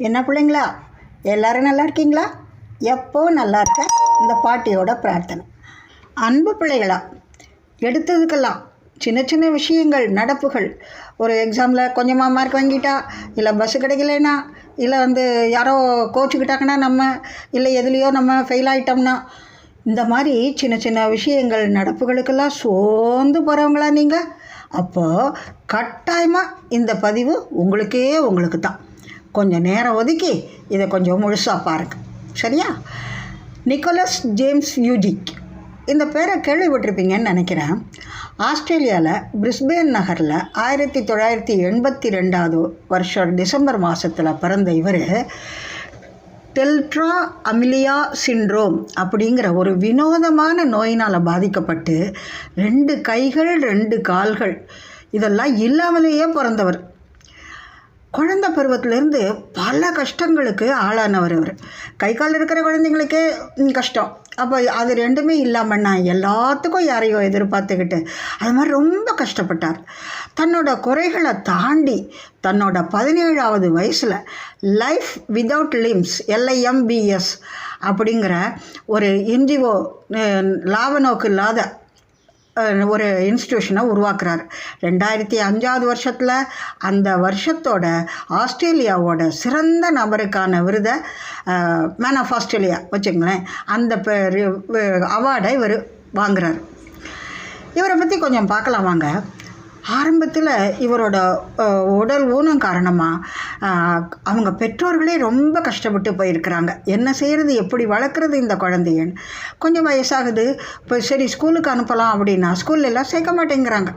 என்ன பிள்ளைங்களா? எல்லாரும் நல்லா இருக்கீங்களா? எப்போ நல்லா இருக்க? இந்த பாட்டியோட பிரார்த்தனை. அன்பு பிள்ளைகளா எடுத்ததுக்கெல்லாம் சின்ன சின்ன விஷயங்கள் நடப்புகள். ஒரு எக்ஸாமில் கொஞ்சமாக மார்க் வாங்கிட்டா இல்லை பஸ்ஸு கிடைக்கலனா இல்லை வந்து யாரோ கோச்சுக்கிட்டாங்கன்னா நம்ம இல்லை எதுலேயோ நம்ம ஃபெயில் ஆகிட்டோம்னா இந்த மாதிரி சின்ன சின்ன விஷயங்கள் நடப்புகளுக்கெல்லாம் சோர்ந்து போகிறவங்களா நீங்கள் அப்போது கட்டாயமாக இந்த பதிவு உங்களுக்கே உங்களுக்கு தான் கொஞ்சம் நேரம் ஒதுக்கி இதை கொஞ்சம் முழுசாக பாருங்க. சரியா? Nicholas James Vujicic. இந்த பேரை கேள்விப்பட்டிருப்பீங்கன்னு நினைக்கிறேன். ஆஸ்திரேலியாவில் பிரிஸ்பேன் நகரில் ஆயிரத்தி தொள்ளாயிரத்தி எண்பத்தி ரெண்டாவது வருஷம் டிசம்பர் மாதத்தில் பிறந்த இவர் டெல்ட்ரா அமிலியா சிண்ட்ரோம் அப்படிங்கிற ஒரு வினோதமான நோயினால் பாதிக்கப்பட்டு ரெண்டு கைகள் ரெண்டு கால்கள் இதெல்லாம் இல்லாமலேயே பிறந்தவர். குழந்த பருவத்திலேருந்து பல கஷ்டங்களுக்கு ஆளானவர் அவர் கை கால் இருக்கிற குழந்தைங்களுக்கே கஷ்டம். அப்போ அது ரெண்டுமே இல்லாமல் நான் எல்லாத்துக்கும் யாரையோ எதிர்பார்த்துக்கிட்டு அது மாதிரி ரொம்ப கஷ்டப்பட்டார். தன்னோட குறைகளை தாண்டி தன்னோட பதினேழாவது வயசில் லைஃப் விதவுட் லிம்ஸ் எல்ஐஎம்பிஎஸ் அப்படிங்கிற ஒரு என்ஜிஓ லாப நோக்கு இல்லாத ஒரு இன்ஸ்டியூஷனை உருவாக்குறார். ரெண்டாயிரத்தி அஞ்சாவது வருஷத்தில் அந்த வருஷத்தோட ஆஸ்திரேலியாவோட சிறந்த நபருக்கான விருதை மேன் ஆஃப் ஆஸ்திரேலியா வச்சுங்களேன் அந்த அவார்டை இவர் வாங்குறார். இவரை பற்றி கொஞ்சம் பார்க்கலாம் வாங்க. ஆரம்பத்தில் இவரோட உடல் ஊனம் காரணமாக அவங்க பெற்றோர்களே ரொம்ப கஷ்டப்பட்டு போயிருக்கிறாங்க. என்ன செய்கிறது எப்படி வளர்க்குறது இந்த குழந்தையன்னு கொஞ்சம் வயசாகுது இப்போ சரி ஸ்கூலுக்கு அனுப்பலாம் அப்படின்னா ஸ்கூல்ல எல்லாம் சேர்க்க மாட்டேங்கிறாங்க.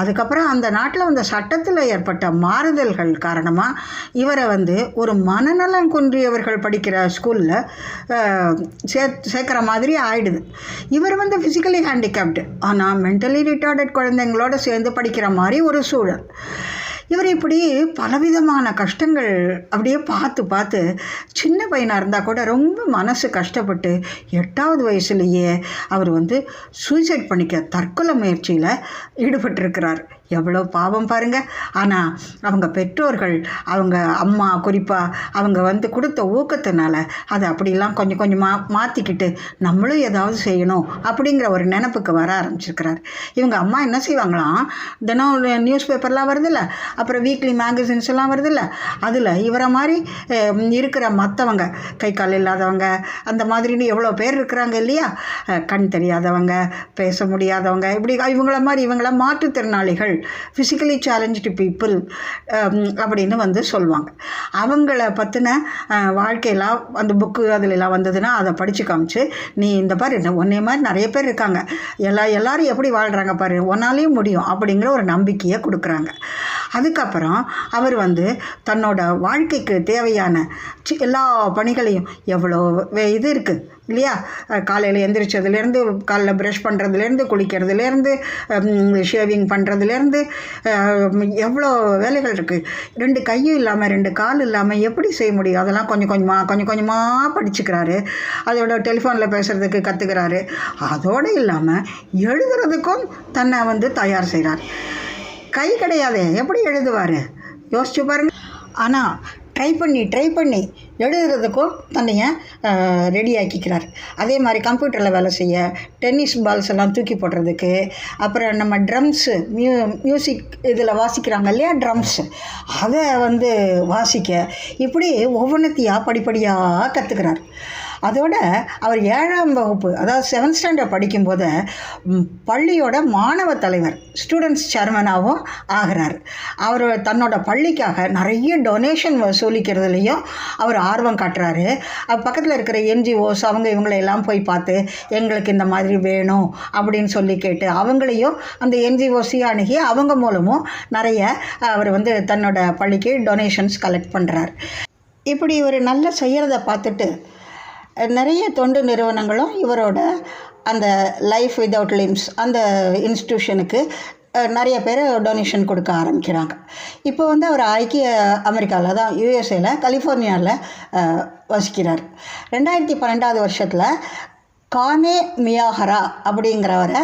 அதுக்கப்புறம் அந்த நாட்டில் வந்த சட்டத்தில் ஏற்பட்ட மாறுதல்கள் காரணமாக இவரை வந்து ஒரு மனநலம் குன்றியவர்கள் படிக்கிற ஸ்கூலில் சே சேர்க்குற மாதிரி ஆயிடுது. இவர் வந்து ஃபிசிக்கலி ஹேண்டிகேப்டு ஆனால் மென்டலி ரிட்டார்டட் குழந்தைங்களோட சேர்ந்து படிக்கிற மாதிரி ஒரு சூழல். இவர் இப்படி பலவிதமான கஷ்டங்கள் அப்படியே பார்த்து பார்த்து சின்ன பையனாக இருந்தால் கூட ரொம்ப மனசு கஷ்டப்பட்டு எட்டாவது வயசுலேயே அவர் வந்து சூசைட் பண்ணிக்க தற்கொலை முயற்சியில் ஈடுபட்டிருக்கிறார். எவ்வளோ பாவம் பாருங்க. ஆனால் அவங்க பெற்றோர்கள் அவங்க அம்மா குறிப்பாக அவங்க வந்து கொடுத்த ஊக்கத்தினால அதை அப்படிலாம் கொஞ்சம் கொஞ்சமாக மாற்றிக்கிட்டு நம்மளும் ஏதாவது செய்யணும் அப்படிங்கிற ஒரு நினப்புக்கு வர ஆரம்பிச்சிருக்கிறார். இவங்க அம்மா என்ன செய்வாங்களாம்? தினம் நியூஸ் பேப்பர்லாம் வருதில்ல? அப்புறம் வீக்லி மேகசின்ஸ் எல்லாம் வருதில்ல? அதில் இவரை மாதிரி இருக்கிற மற்றவங்க கை கால் இல்லாதவங்க அந்த மாதிரின்னு எவ்வளோ பேர் இருக்கிறாங்க இல்லையா? கண் தெரியாதவங்க பேச முடியாதவங்க இப்படி இவங்கள மாதிரி இவங்கள மாற்றுத்திறனாளிகள் ஃபிசிக்கலி சேலஞ்சு பீப்புள் அப்படின்னு வந்து சொல்லுவாங்க. அவங்கள பற்றின வாழ்க்கையெல்லாம் அந்த புக்கு அதிலெல்லாம் வந்ததுன்னா அதை படித்து காமிச்சு நீ இந்த பாரு என்ன உன்னைய மாதிரி நிறைய பேர் இருக்காங்க. எல்லா எல்லாரும் எப்படி வாழ்கிறாங்க பாரு உன்னாலையும் முடியும் அப்படிங்கிற ஒரு நம்பிக்கையை கொடுக்குறாங்க. அதுக்கப்புறம் அவர் வந்து தன்னோட வாழ்க்கைக்கு தேவையான எல்லா பணிகளையும் எவ்வளோ வே- இது இருக்குது இல்லையா? காலையில் எந்திரிச்சதுலேருந்து காலைல ப்ரஷ் பண்ணுறதுலேருந்து குளிக்கிறதுலேருந்து ஷேவிங் பண்ணுறதுலேருந்து எவ்வளோ வேலைகள் இருக்குது ரெண்டு கையும் இல்லாமல் ரெண்டு கால் இல்லாமல் எப்படி செய்ய முடியும்? அதெல்லாம் கொஞ்சம் கொஞ்சமாக கொஞ்சம் கொஞ்சமாக படிச்சுக்கிறாரு. அதோட டெலிஃபோனில் பேசுகிறதுக்கு கற்றுக்கிறாரு அதோடு இல்லாமல் எழுதுறதுக்கும் தன்னை வந்து தயார் செய்கிறார் கை கிடையாதே எப்படி எழுதுவார்? யோசிச்சு பாருங்க. ஆனால் ட்ரை பண்ணி ட்ரை பண்ணி எழுதுறதுக்கும் தன்னைய ரெடி ஆக்கிக்கிறார் அதே மாதிரி கம்ப்யூட்டரில் வேலை செய்ய டென்னிஸ் பால்ஸ் எல்லாம் தூக்கி போடுறதுக்கு அப்புறம் நம்ம ட்ரம்ஸு மியூ மியூசிக் இதில் வாசிக்கிறாங்க இல்லையா ட்ரம்ஸ். அதை வந்து வாசிக்க இப்படி ஒவ்வொன்றத்தையாக படிப்படியாக கற்றுக்கிறார் அதோட அவர் ஏழாம் வகுப்பு அதாவது செவன்த் ஸ்டாண்டர்ட் படிக்கும்போது பள்ளியோட மாணவ தலைவர் ஸ்டூடெண்ட்ஸ் சேர்மனாகவும் ஆகிறார். அவர் தன்னோட பள்ளிக்காக நிறைய டொனேஷன் வசூலிக்கிறதுலையும் அவர் ஆர்வம் காட்டுறாரு. பக்கத்தில் இருக்கிற என்ஜிஓஸ் அவங்க இவங்களை எல்லாம் போய் பார்த்து எங்களுக்கு இந்த மாதிரி வேணும் அப்படின்னு சொல்லி கேட்டு அவங்களையும் அந்த என்ஜிஓஸையும் அணுகி அவங்க மூலமும் நிறைய அவர் வந்து தன்னோட பள்ளிக்கு டொனேஷன்ஸ் கலெக்ட் பண்ணுறார் இப்படி ஒரு நல்ல செய்கிறத பார்த்துட்டு நிறைய தொண்டு நிறுவனங்களும் இவரோட அந்த லைஃப் விதவுட் லிம்ஸ் அந்த இன்ஸ்டியூஷனுக்கு நிறைய பேர் டொனேஷன் கொடுக்க ஆரம்பிக்கிறாங்க. இப்போ வந்து அவர் ஐக்கிய அமெரிக்காவில் தான் யூஎஸ்ஏல கலிஃபோர்னியாவில் வசிக்கிறார். ரெண்டாயிரத்தி பன்னெண்டாவது வருஷத்தில் கானே மியாகரா அப்படிங்கிறவரை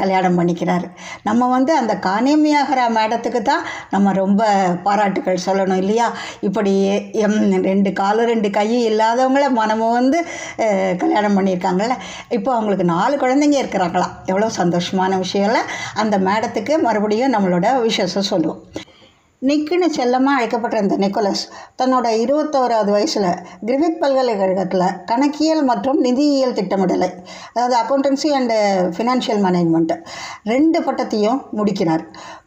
கல்யாணம் பண்ணிக்கிறார். நம்ம வந்து அந்த கானே மியாகரா மேடத்துக்கு தான் நம்ம ரொம்ப பாராட்டுகள் சொல்லணும் இல்லையா? இப்படி எம் ரெண்டு காலும் ரெண்டு கையும் இல்லாதவங்கள மனமும் வந்து கல்யாணம் பண்ணியிருக்காங்கல்ல? இப்போ அவங்களுக்கு நாலு குழந்தைங்க இருக்கிறாங்களாம். எவ்வளோ சந்தோஷமான விஷயம்ல. அந்த மேடத்துக்கு மறுபடியும் நம்மளோட விஷயத்தை சொல்லுவோம். நிக்குன்னு செல்லமாக அழைக்கப்பட்ட இந்த நிக்கோலஸ் தன்னோட இருபத்தோராவது வயசில் கிரிஃபித் பல்கலைக்கழகத்தில் கணக்கியல் மற்றும் நிதியியல் திட்டமிடலை அதாவது அக்கௌண்டன்சி அண்டு ஃபினான்ஷியல் மேனேஜ்மெண்ட் ரெண்டு பட்டத்தையும் முடிக்கிறார்.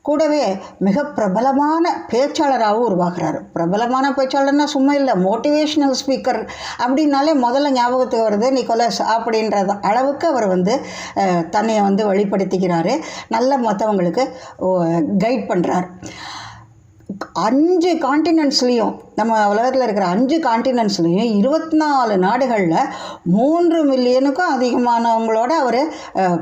கூடவே மிக பிரபலமான பேச்சாளராகவும் உருவாகிறார். பிரபலமான பேச்சாளர்னா சும்மா இல்லை மோட்டிவேஷ்னல் ஸ்பீக்கர் அப்படின்னாலே முதல்ல ஞாபகத்துக்கு வருது நிக்கோலஸ் அப்படின்றத அளவுக்கு அவர் வந்து தன்னை தன்னையை வந்து வெளிப்படுத்திக்கிறாரு. நல்ல மற்றவங்களுக்கு கைட் பண்ணுறார் அஞ்சு காண்டினென்ட்ஸ்லேயும் நம்ம உலகத்தில் இருக்கிற அஞ்சு காண்டினென்ட்ஸ்லேயும் இருபத்தி நாலு நாடுகளில் மூன்று மில்லியனுக்கும் அதிகமானவங்களோட அவர்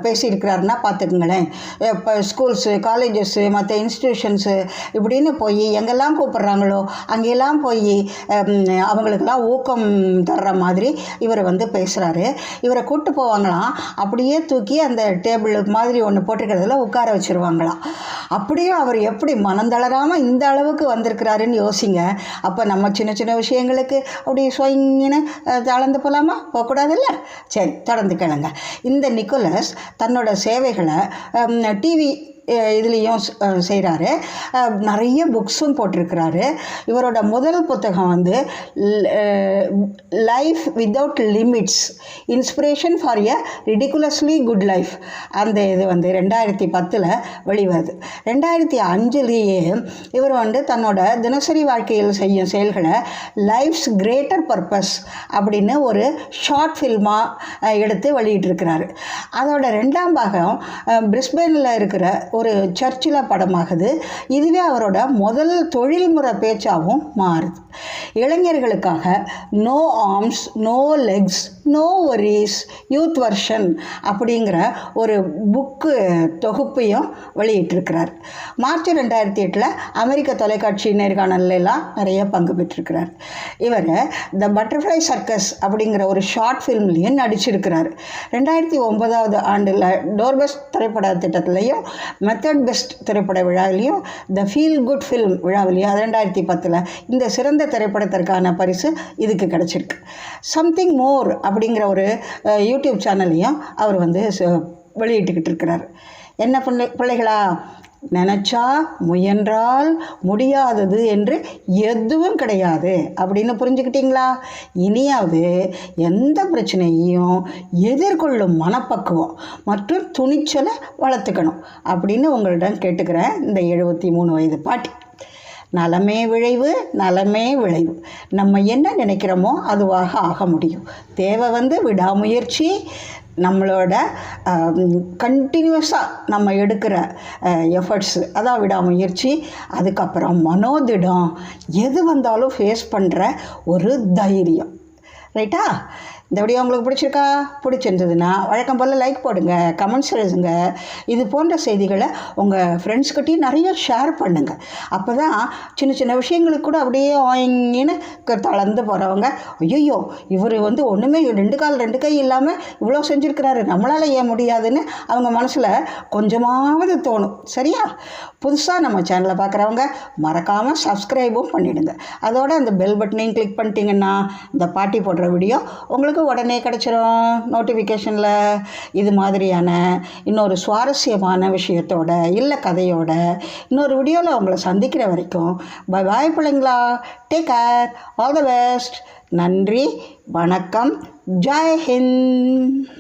பேசியிருக்கிறாருன்னா பார்த்துக்குங்களேன். இப்போ ஸ்கூல்ஸு காலேஜஸ்ஸு மற்ற இன்ஸ்டிடியூஷன்ஸு இப்படின்னு போய் எங்கெல்லாம் கூப்பிட்றாங்களோ அங்கெல்லாம் போய் அவங்களுக்கெல்லாம் ஊக்கம் தர்ற மாதிரி இவர் வந்து பேசுகிறாரு இவரை கூப்பிட்டு போவாங்களாம் அப்படியே தூக்கி அந்த டேபிள் மாதிரி ஒன்று போட்டிருக்கிறதுல உட்கார வச்சுருவாங்களாம். அப்படியே அவர் எப்படி மனந்தளராமல் இந்த அளவுக்கு வந்திருக்கிறாருன்னு யோசிங்க. அப்போ நம்ம சின்ன சின்ன விஷயங்களுக்கு அப்படி சொயின்னு தளர்ந்து போகலாமா போகக்கூடாதுல்ல? சரி தொடர்ந்து கேளுங்க. இந்த நிக்கோலஸ் தன்னோட சேவைகளை டிவி இதுலேயும் செய்கிறாரு நிறைய புக்ஸும் போட்டிருக்கிறாரு. இவரோட முதல் புத்தகம் வந்து life without limits inspiration for a ridiculously good life. அந்த இது வந்து ரெண்டாயிரத்தி பத்தில் வெளிவருது. ரெண்டாயிரத்தி அஞ்சுலேயே இவர் வந்து தன்னோட தினசரி வாழ்க்கையில் செய்யும் செயல்களை லைஃப்ஸ் கிரேட்டர் பர்பஸ் அப்படின்னு ஒரு ஷார்ட் ஃபில்மாக எடுத்து வெளியிட்டிருக்கிறாரு. அதோட ரெண்டாம் பாகம் பிரிஸ்பேனில் இருக்கிற ஒரு சர்ச்சில் படமாகுது. இதுவே அவரோட முதல் தொழில்முறை பேச்சாகவும் மாறுது. இளைஞர்களுக்காக no arms no legs no worries youth version அப்படிங்கிற ஒரு புக்கு தொகுப்பையும் வெளியிட்டிருக்கிறார். மார்ச் ரெண்டாயிரத்தி எட்டில் அமெரிக்க தொலைக்காட்சி நேர்காணல்ல நிறைய பங்கு பெற்றிருக்கிறார். இவர் த பட்டர்ஃப்ளை சர்க்கஸ் அப்படிங்கிற ஒரு ஷார்ட் ஃபிலிம்லேயும் நடிச்சிருக்கிறார். ரெண்டாயிரத்தி ஒன்பதாவது ஆண்டில் டோர்பெஸ்ட் திரைப்பட திட்டத்திலையும் மெத்தட் பெஸ்ட் திரைப்பட விழாவிலையும் த ஃபீல் குட் ஃபில்ம் விழாவிலையும் அது ரெண்டாயிரத்தி பத்தில் இந்த சிறந்த திரைப்படத்திற்கான பரிசு இதுக்கு கிடச்சிருக்கு. சம்திங் மோர் அப்படி அப்படிங்கிற ஒரு யூடியூப் சேனல்லையும் அவர் வந்து ச- வெளியிட்டுக்கிட்டு இருக்கிறார். என்ன பிள்ளை பிள்ளைகளா? நினச்சா முயன்றால் முடியாதது என்று எதுவும் கிடையாது. அப்படின்னு புரிஞ்சுக்கிட்டீங்களா? இனியாவது எந்த பிரச்சனையையும் எதிர்கொள்ளும் மனப்பக்குவம் மற்றும் துணிச்சலை வளர்த்துக்கணும் அப்படின்னு உங்களிடம் கேட்டுக்கிறேன் இந்த எழுபத்தி மூணு வயது பாட்டி. நலமே விளைவு நலமே விளைவு. நம்ம என்ன நினைக்கிறோமோ அதுவாக ஆக முடியும். தேவை வந்து விடாமுயற்சி நம்மளோட கண்டினியூஸாக நம்ம எடுக்கிற எஃபர்ட்ஸு அதான் விடாமுயற்சி அதுக்கப்புறம் மனோதிடம் எது வந்தாலும் ஃபேஸ் பண்ணுற ஒரு தைரியம். ரைட்டா இந்த வீடியோ உங்களுக்கு பிடிச்சிருக்கா? பிடிச்சிருந்ததுன்னா வழக்கம் போல் லைக் போடுங்க கமெண்ட்ஸ் எழுதுங்க. இது போன்ற செய்திகளை உங்கள் ஃப்ரெண்ட்ஸ்கிட்டையும் நிறைய ஷேர் பண்ணுங்கள் அப்போ தான் சின்ன சின்ன விஷயங்களுக்கு கூட அப்படியே வாங்கின்னு தளர்ந்து போகிறவங்க ஐயோ இவர் வந்து ஒன்றுமே ரெண்டு கால் ரெண்டு கை இல்லாமல் இவ்வளோ செஞ்சுருக்கிறாரு. நம்மளால் ஏன் முடியாதுன்னு அவங்க மனசில் கொஞ்சமாவது தோணும். சரியா? புதுசாக நம்ம சேனலை பார்க்குறவங்க மறக்காமல் சப்ஸ்கிரைபும் பண்ணிவிடுங்க அதோட அந்த பெல் பட்டனையும் கிளிக் பண்ணிட்டீங்கன்னா இந்த பாட்டி போடுற வீடியோ உங்களுக்கு உங்களுக்கு உடனே கிடச்சிரும் நோட்டிஃபிகேஷனில் இது மாதிரியான இன்னொரு சுவாரஸ்யமான விஷயத்தோட இல்லை கதையோட இன்னொரு வீடியோவில் உங்களை சந்திக்கிற வரைக்கும் பை பாய் பிள்ளைங்களா. Take care all the best நன்றி. வணக்கம். ஜெய் ஹிந்த்.